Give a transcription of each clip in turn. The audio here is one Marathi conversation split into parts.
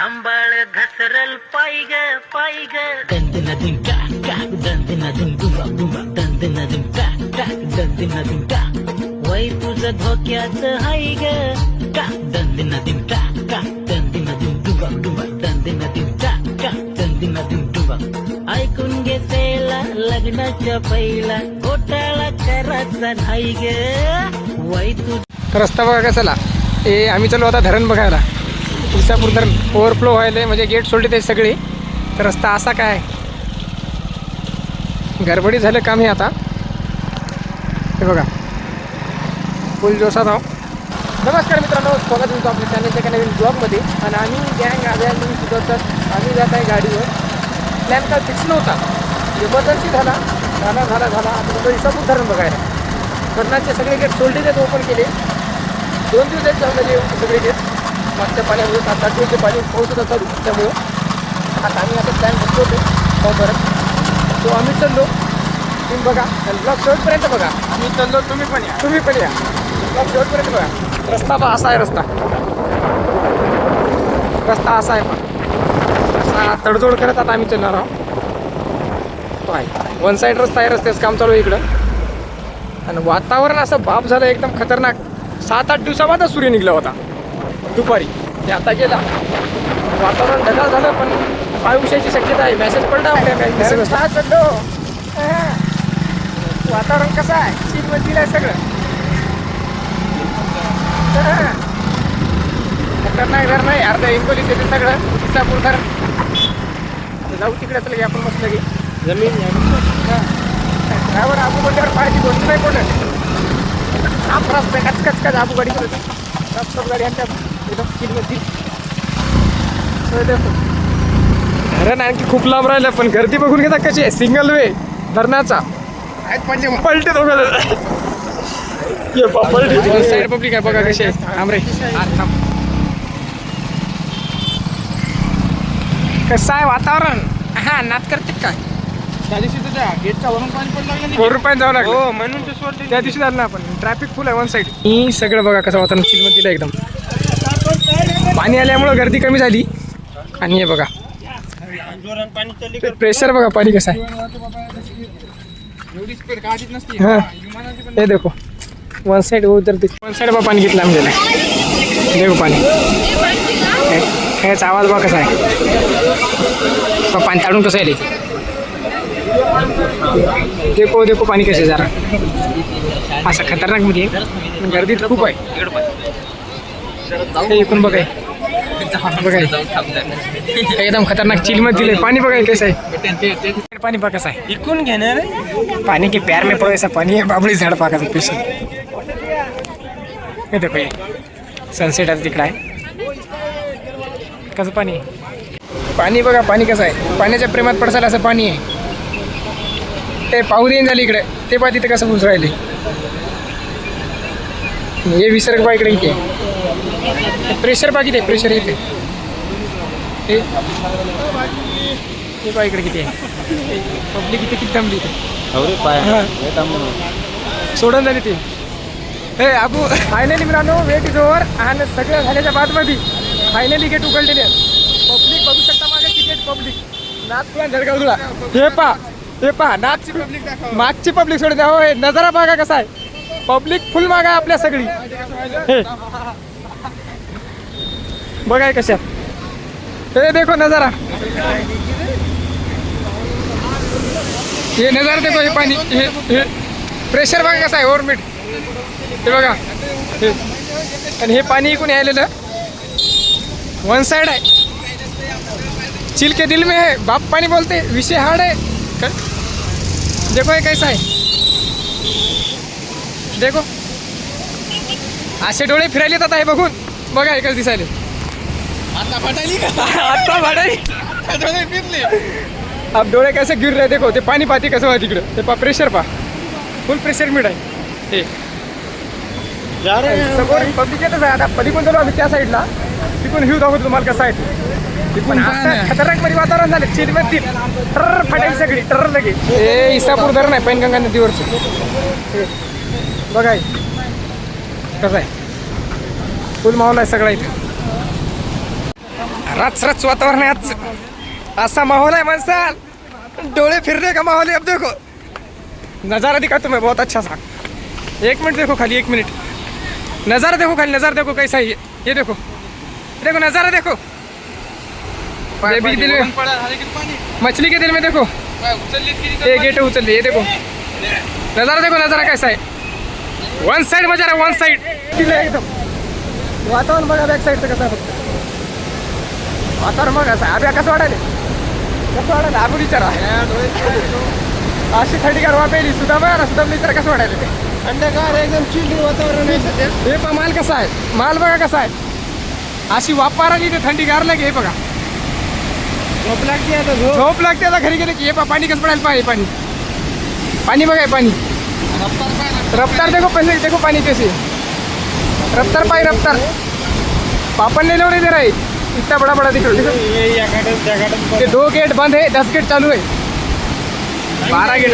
सांभाळ घसरल पाय ग पाय ग दंदनादून का का दंदनादून बुंबा बुंबा दंदनादून का का दंदनादून का वय तुझं धोक्याचं हाय ग का दंदनादून का का दंदनादून डुबा डुबा दंदनादून का का दंदनादून डुबा ऐकून घेतेला लग्नाच्या पहिला घोटाळा करायचा नाही ग वय तुझ रस्ता बघा कसाला ए आम्ही चालू आता धरण बघायला तुळसापूर धरण ओव्हरफ्लो व्हायला म्हणजे गेट सोडले ते सगळे. तर रस्ता असा काय? गडबडी झालं काम हे आता. हे बघा. फुल जोशात आहो नमस्कार मित्रांनो स्वागत तुमचं आपल्या चॅनलच्या एका नवीन ब्लॉगमध्ये आणि आम्ही गँग आल्या तुम्ही सुधारतात आम्ही जात आहे गाडीवर. प्लॅन काय फिक्स नव्हता. इमर्जन्सी झाला. झाला झाला झाला. आता तो इसापूर धरण बघायला. धरणाचे सगळे गेट सोडले ते ओपन केले. दोन दिवस आहेत जाऊन सगळे गेट मागच्या पाण्यामध्ये सात आठ दिवस पाणी पाऊस होता चालू त्यामुळं आता आम्ही आता प्लॅन करतो होतो. पाहू परत तो आम्ही चाललो. तुम्ही बघा. आणि ब्लॉग शेवटपर्यंत बघा. आम्ही चाललो तुम्ही पण या. तुम्ही पण या. ब्लॉग शेवटपर्यंत बघा. रस्ता बा असा आहे रस्ता. रस्ता असा आहे पहा. असा तडजोड करत आता आम्ही चालणार आहोत. तो आहे. वन साईड रस्ता आहे रस्त्याचं काम चालू आहे इकडं. आणि वातावरण असं बाप झालं एकदम खतरनाक. सात आठ दिवसाबादच सूर्य निघला होता. दुपारी ते आता गेला वातावरण ढगाळ झालं पण पाऊसाची शक्यता आहे मेसेज पडला. हा. वातावरण कसं आहे शीतमधील आहे सगळं हा. खतरनाक धरण आहे अर्धा इंकोली ते सगळं इसापूर आता जाऊ तिकडे चला की आपण मस्त लगे जमीन आबू बोलल्यावर पाहायची गोष्ट नाही कोण आबू गाडी करत आणतात धरण आणखी खूप लांब राहिलं पण गर्दी बघून घेता कशी आहे? सिंगल वे धरणाचा. पलटे दोघं साईड पब्लिक आहे बघा कशी आहे. थांब रे. थांब. कसं आहे वातावरण? हा नात करते काय त्या दिवशी तुझ्या गेटच्या वरून पाणी पडलं? कोटी रुपयात जावं लागलं. हो म्हणून त्या दिवशी झालं ना आपण ट्रॅफिक फुल आहे वन साईड ही सगळं बघा कसं वातावरण चिलमध्ये दिलं एकदम. पाणी आल्यामुळं गर्दी कमी झाली. आणि हे बघा. प्रेशर बघा पाणी कसं आहे. हे. देखो. वन साईड उतरते वन साईड बा पाणी घेतलं आमच्याला देखो पाणी. ह्याचा आवाज बघा कसा आहे. पाणी ताडून कसं आहे देखो देखो पाणी कसं आहे जरा. असं खतरनाक म्हणजे गर्दीत गर्दी तर खूप आहे. हे इकडून बघाय. बघाय. एकदम खतरनाक चिलमध्ये दिलंय. पाणी बघाय कसं आहे? पाणी बघा कसं आहे. इकून घेणार पानी के प्यार में पड़ो ऐसा पानी है बाबड़ी झाड पाकाचं हे देखो हे. सनसेट आता तिकडं आहे. कसं पाणी आहे? पाणी बघा पाणी कसं आहे. पाण्याच्या प्रेमात पडसाल असं पाणी आहे. ते पाहू देईन झाली इकडे. ते पा तिथे कसं घुस राहिले. हे विसर्ग बा इकडे इथे प्रेशर बा किती आहे प्रेशर इथे हे बा इकडे किती आहे. पब्लिक इथे किती थांबली इथे. हा. सोडून झाली ती हे अबू फायनली मित्रांनो वेट इज ओव्हर आणि सगळं झाल्याच्या बादमध्ये फायनली गेट उघडलेले पब्लिक बघू शकता मागे किती पब्लिक नागपूर जळगाव धुळा हे पा हे पा नागची पब्लिक मागची पब्लिक सोडून द्या. हो हे नजारा बघा कसा आहे. पब्लिक फुल मागा आपल्या सगळी. हे. बघाय कशा हे देखो नजारा. हे नजारा देखो हे पाणी हे हे. प्रेशर बघा कसं आहे ओव्हरमीट हे बघा. हे. आणि हे पाणी इकून आलेलं वन साइड आहे. चिलके दिल में है बाप पाणी बोलते विषय हार्ड आहे. क- देखो हे कैसा आहे. देखो. असे डोळे फिरायले येतात आहे बघून. बघा एकच दिसायला दिसायले. आता फटायली का? आता भाडाई डोळे फिरले अब डोळे कैसे गिर रहे देखो ते पाणी पाहते कसं आहे तिकडं ते पा प्रेशर पा. फुल प्रेशर मिळ आहे. हे. समोर पब्लिक येतच आहे. आता पलीकडून चालू आम्ही त्या साईडला तिकडून व्ह्यू दाखवतो तुम्हाला कसं आहे ते. तिकडून असं खतरनाकमध्ये वातावरण झालं. चिलमध्ये टर फाटायची सगळी टर लगे हे. इसापूर धरण आहे पैनगंगा नदीवरचं. हे. बघा हे. कसं आहे? फुल माहोल आहे सगळा इथे. रच रच वातावरण आहे आज. असा माहौल है माणसाल. डोले फिरने का माहौल है अब देखो. नज़ारा दिखा तुम्हें बहुत अच्छा सा. एक मिनट देखो खाली एक मिनट. नज़ारा देखो खाली नज़ारा देखो कैसा है ये. ये देखो. देखो नज़ारा देखो. ये भी दिल में. मछली के दिल में देखो. ये गेट उचल ये देखो. नज़ारा देखो नज़ारा कैसा है. वन साइड मजा रहा वन साइड एकदम. वातावरण बघा बॅक साईडचं कसं आहे फक्त वातावरण बघा असं आब्या कसं वाटायले कसं वाटायला आबू विचारा. अशी थंडीगार वाटायली सुद्धा बघा सुद्धा विचार कसं वाटायला ते. थंडगार एकदम चिल्ड वातावरण आहे. सध्या हे पण माल कसा आहे? माल बघा कसा आहे. अशी वापार आली ते थंडीगार लागे हे बघा. झोप लागते आता झोप. लागते आता घरी गेले की हे पाणी कसं पडायला पाहिजे पाणी. पाणी बघा पाणी. रफ्तार देखो पहले देखो पानी कैसे. रफ्तार पाई रफ्तार. पापन ले लो रे इधर है. इतना बड़ा बड़ा दिख रहा है। दो गेट बंद है दस गेट चालू है। बारह गेट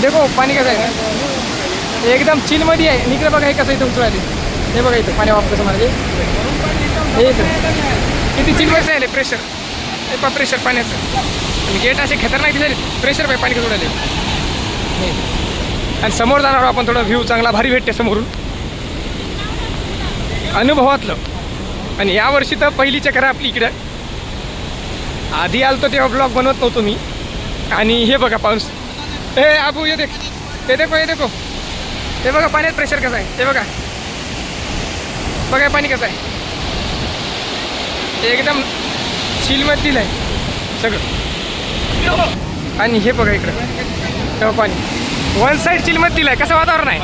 देखो पाणी कसं आहे एकदम चिलमध्ये आहे निकडे बघा हे कसं इथं उचलायले हे बघा इथं पाणी वाप कसं म्हणजे हे किती चिलमध्ये आहे प्रेशर हे पा प्रेशर पाण्याचं. आणि गेट असे खतरनाक दिलेले प्रेशर पाहिजे पाणी कसं उडाले. आणि समोर जाणार आपण थोडं व्ह्यू चांगला भारी भेटते समोरून. अनुभवातलं. आणि यावर्षी तर पहिली चक्र आहे आपली इकडं. आधी आलतो तेव्हा ब्लॉग बनवत नव्हतो मी. आणि हे बघा पाऊस. ए आबू ये देख. हे देखो हे देखो. हे बघा पाण्यात प्रेशर कसं आहे. हे बघा. बघा हे पाणी कसं आहे. एकदम चिलमध्ये दिलं आहे सगळं. आणि हे बघा इकडं. तेव्हा पाणी. वन साईड चिलमध्ये दिलं आहे कसं वातावरण आहे?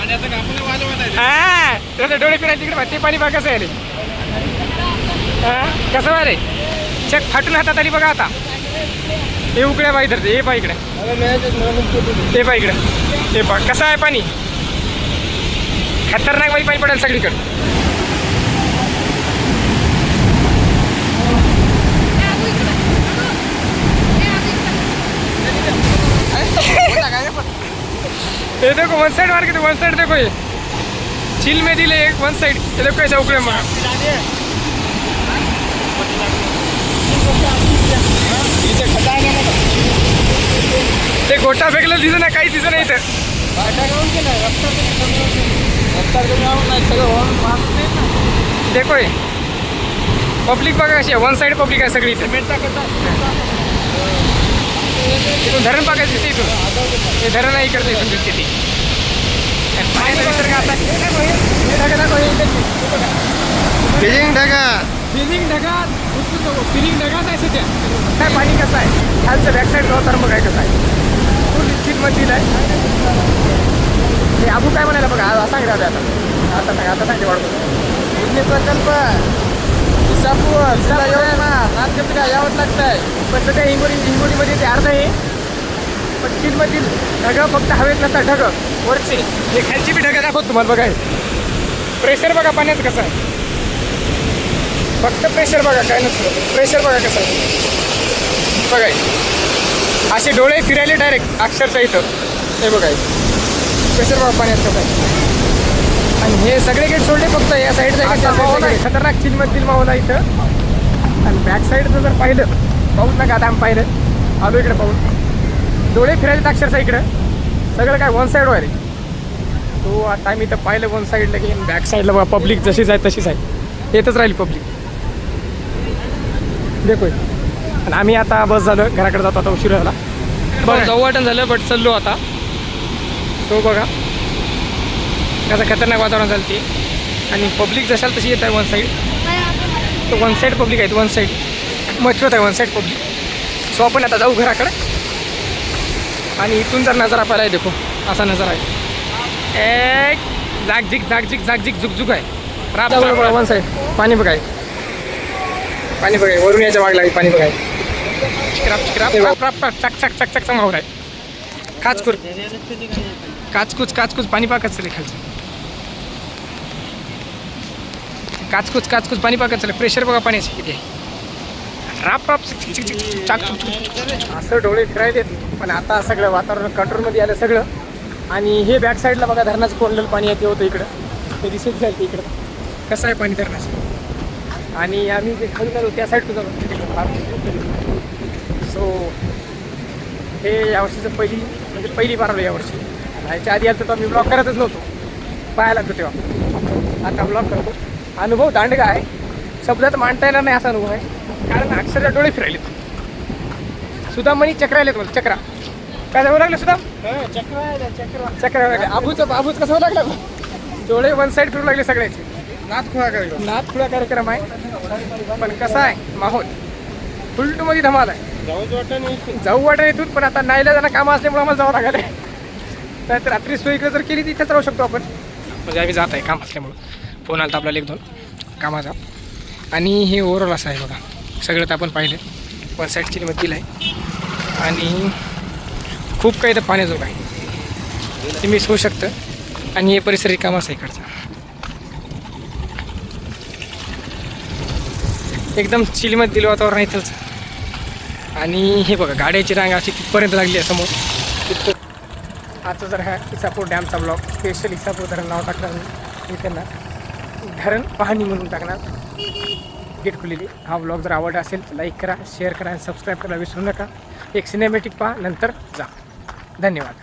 हा. डोळे फिरायला तिकडे ते पाणी बघा कसं आहे. रे हा कसं बाय रे चक फाटून हातात आली बघा आता. हे उकड्या बाई धरते हे पा इकडे. हे पा इकडे. हे पा कसं आहे पाणी? खतरनाक बाई पाणी पडेल सगळीकडे. हे देखो वन साइड मार के वन साइड देखो ये चिल में दिले एक वन साइड ये देखो कैसा उकड़े मार. गोटा फेकलं दिसत ना काही दिसत नाही तर देखो ये पब्लिक बघा कशी आहे. वन साइड पब्लिक आहे सगळी इथे. इथून धरण बघायचं तिथे इथून. हे धरण आहे इकडचं इथून दिसते ती. पाण्याचा निसर्ग आता. हे ढगा. दाखव. फिलिंग ढगा. फिलिंग नको फिलिंग ढगात आहे सध्या. काय पाणी कसं आहे? खालचं बॅक साईड तर मग काय कसं आहे? फुल स्थित मध्ये आहे आबू काय म्हणायला बघा सांग राहते आता. आता सांग आता सांगते वाढतो प्रकल्प. इसापूर जिल्हा यवतमाळ. नाथकपिला यावं लागतंय. पण सध्या हिंगोली हिंगोलीमध्ये ते अर्ध आहे. पण चिलमधील ढगं फक्त हवेत नसतात ढगं. वरचे. हे खालची बी ढगं दाखवत तुम्हाला बघा प्रेशर बघा पाण्याचं कसं आहे. फक्त प्रेशर बघा काय नसतं. प्रेशर बघा कसं आहे. बघा हे. असे डोळे फिरायले डायरेक्ट अक्षरशः इथं. हे बघा प्रेशर बाबा पाण्याचं काय आणि हे सगळे गेट सोडले फक्त या साईडचा माहोल आहे खतरनाक चिलमधील माहोल आहे इथं. आणि बॅक साईडचं जर पाहिलं पाहूच नका आता आम्ही पाहिलं. आलो इकडे पाहून. डोळे फिरायचे अक्षरशः इकडं. सगळं काय वन साईड रे तो आता आम्ही इथं पाहिलं वन साईडला की बॅक साईडला बघा पब्लिक जशीच आहे तशीच आहे. येतच राहील पब्लिक देखो आणि आम्ही आता बस झालं घराकडे जातो आता उशीर झाला. बरं जाऊ वाटण झालं बट चाललो आता. सो बघा. कसं खतरनाक वातावरण झालं ते. आणि पब्लिक जशाल तशी येत आहे वन साईड तो वन साईड पब्लिक आहे वन साईड मजबूत आहे वन साईड पब्लिक सो आपण आता जाऊ घराकडे. आणि इथून जर नजारा पाहिला आहे देखो. असा नजारा आहे. एक जागझिक जागझिक जागझिक झुकझुक आहे. राब वन साईड पाणी बघाय पाणी बघाय वरून याच्या मागला पाणी बघाय चिकराप चिकराप राप राप राप चक चक चक चक माहोल आहे काचकूर. काचकूच काचकूच पाणी पाकच चले खालचं. काचकूच काचकूच पाणी पाकत चले. प्रेशर बघा पाण्याचे किती राप राप चिक चिक असं डोळे फिरायले पण आता सगळं वातावरण कंट्रोलमध्ये आलं सगळं. आणि हे बॅक साईडला बघा धरणाचं कोंडलेलं पाणी आहे ते होतं इकडं. ते दिसत जाईल ते इकडं. कसं आहे पाणी धरणाचं? आणि आम्ही जे खाली आलो त्या साईडला जातो सो हे यावर्षीचं पहिली म्हणजे पहिली बार आलो यावर्षी ह्याच्या आधी आलं तर आम्ही ब्लॉग करतच नव्हतो. पाहायला लागतो तेव्हा. आता ब्लॉग करतो. अनुभव दांडगा आहे. शब्दात मांडता येणार नाही असा अनुभव आहे. कारण अक्षरशः डोळे फिरायलेत. सुदाम म्हणी चक्र आलेत मला चक्रा. काय जाऊ लागलं चक्र चक्र. चक्र आबूचं आबूच कसं होऊ लागलं? डोळे वन साईड फिरू लागले सगळ्याचे. नाथ खुळा काय नाथ खुळा कार्यक्रम आहे. पण कसा आहे? माहोल. फुल टू मध्ये धमाल आहे. जाऊ वाटत इथून पण आता नाहीला जाणं कामं असल्यामुळे आम्हाला जावं लागलं. तर रात्री सोय इकडे जर केली तिथेच राहू शकतो आपण. म्हणजे आम्ही जात आहे काम असल्यामुळं. फोन आला तर आपल्याला एक दोन. कामाचा. आणि हे ओव्हरऑल असं आहे बघा. सगळं तर आपण पाहिलं. वन साईड चिलीमध्ये दिलं आहे. आणि खूप काही तर पाण्याजोग आहे. ते मिस होऊ शकतं. आणि हे परिसर रिकामाच आहे इकडचा. एकदम चिलीमध्ये दिलं वातावरण इथंच आणि हे बघा गाड्याची रांग अशी तिथपर्यंत लागली आहे समोर. तिथं आता जर हा इसापूर डॅमचा ब्लॉक स्पेशल इसापूर धरण नाव टाकणार मी. त्यांना धरण पाहणी म्हणून टाकणार. गेट खुलेली. हा ब्लॉग जर आवडला असेल तर लाईक करा शेअर करा आणि सबस्क्राईब करायला विसरू नका. एक सिनेमॅटिक पहा नंतर जा. धन्यवाद.